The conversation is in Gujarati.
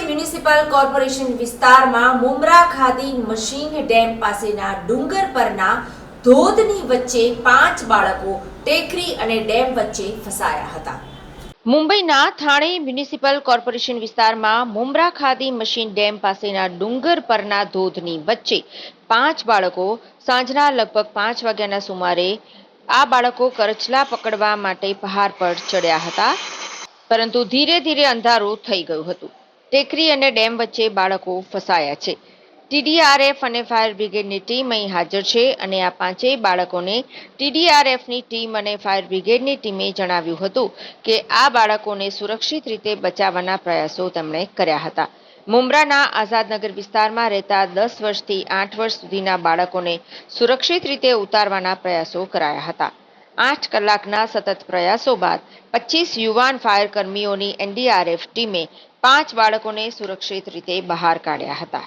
મ્યુનિસિપલ કોર્પોરેશન વિસ્તારમાં મુમરા ખાતે મશીન ડેમ પાસેના ડુંગર પરના ધોધની વચ્ચે પાંચ બાળકો ટેકરી અને ડેમ વચ્ચે ફસાયા હતા. મુંબઈના થાણે મ્યુનિસિપલ કોર્પોરેશન વિસ્તારમાં મુમરા ખાદી મશીન ડેમ પાસેના ડુંગર પરના ધોધની વચ્ચે પાંચ બાળકો સાંજના લગભગ પાંચ વાગ્યાના સુમારે આ બાળકો કરચલા પકડવા માટે પહાડ પર ચડ્યા હતા. પરંતુ ધીરે ધીરે અંધારું થઈ ગયું હતું. ટેકરી અને ડેમ વચ્ચે બાળકો ફસાયા છે. ટીડીઆરએફ અને ફાયર બ્રિગેડની ટીમ અહીં હાજર છે અને આ પાંચેય બાળકોને ટીડીઆરએફની ટીમ અને ફાયર બ્રિગેડની ટીમે જણાવ્યું હતું કે આ બાળકોને સુરક્ષિત રીતે બચાવવાના પ્રયાસો તેમણે કર્યા હતા. મુમરાના આઝાદનગર વિસ્તારમાં રહેતા દસ વર્ષથી આઠ વર્ષ સુધીના બાળકોને સુરક્ષિત રીતે ઉતારવાના પ્રયાસો કરાયા હતા. આઠ કલાકના સતત પ્રયાસો બાદ પચીસ યુવાન ફાયર કર્મીઓની એનડીઆરએફ ટીમે પાંચ બાળકોને સુરક્ષિત રીતે બહાર કાઢ્યા હતા.